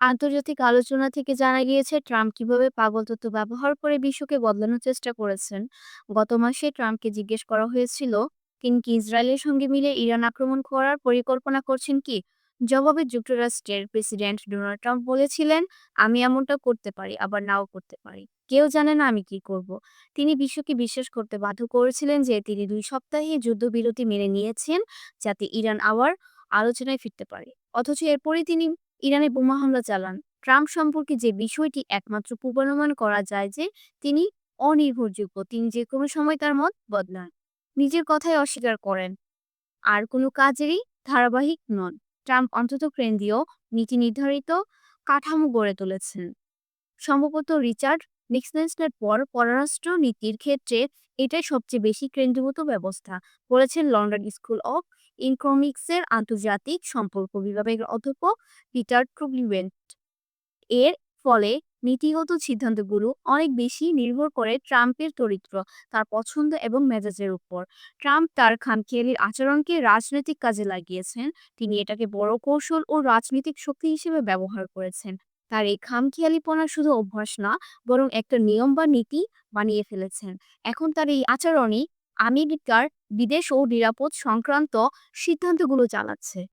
আন্তর্জাতিক আলোচনা থেকে জানা গিয়েছে, ট্রাম্প কীভাবে পাগল তত্ত্ব ব্যবহার করে বিশ্বকে বদলানোর চেষ্টা করেছেন। গত মাসে ট্রাম্পকে জিজ্ঞেস করা হয়েছিল তিনি কি ইসরায়েলের সঙ্গে মিলে ইরান আক্রমণ করার পরিকল্পনা করছেন কি? জবাবে যুক্তরাষ্ট্রের প্রেসিডেন্ট ডোনাল্ড ট্রাম্প বলেছিলেন, আমি এমনটা করতে পারি, আবার নাও করতে পারি। কেউ জানে না আমি কি করব। তিনি বিশ্বকে বিশ্বাস করতে বাধ্য করেছিলেন যে তিনি দুই সপ্তাহে যুদ্ধবিরতি মেনে নিয়েছেন, যাতে ইরান আবার আলোচনায় ফিরতে পারে। অথচ এরপরই তিনি ইরানে বোমা হামলা চালান। ট্রাম্প সম্পর্কে যে বিষয়টি একমাত্র পূর্বানুমান করা যায় যে, তিনি অনির্ভরযোগ্য, তিনি যে কোনো সময় তার মত বদলান, নিজের কথাই অস্বীকার করেন। আর কোনো কাজেরই ধারাবাহিক নন। ট্রাম্প অন্তত কেন্দ্রীয় নীতি নির্ধারিত কাঠামো গড়ে তুলেছেন। সম্ভবত রিচার্ড নিক্সনের পর পররাষ্ট্র নীতির ক্ষেত্রে এটাই সবচেয়ে বেশি কেন্দ্রীভূত ব্যবস্থা। বলেছেন লন্ডন স্কুল অফ ইকোনমিক্সের আন্তর্জাতিক সম্পর্ক বিভাগের অধ্যাপক পিটার ট্রুবলিওয়েন্ট এর ফলে নীতিগত সিদ্ধান্তগুলো অনেক বেশি নির্ভর করে ট্রাম্পের চরিত্র, তার পছন্দ এবং মেজাজের উপর। ট্রাম্প তার খামখেয়ালির আচরণকে রাজনৈতিক কাজে লাগিয়েছেন। তিনি এটাকে বড় কৌশল ও রাজনৈতিক শক্তি হিসেবে ব্যবহার করেছেন। তার এই খামখেয়ালিপনা শুধু অভ্যাস না, বরং একটা নিয়ম বা নীতি বানিয়ে ফেলেছেন। এখন তার এই আচরণই আমেরিকার বিদেশ ও নিরাপদ সংক্রান্ত সিদ্ধান্তগুলো চালাচ্ছে।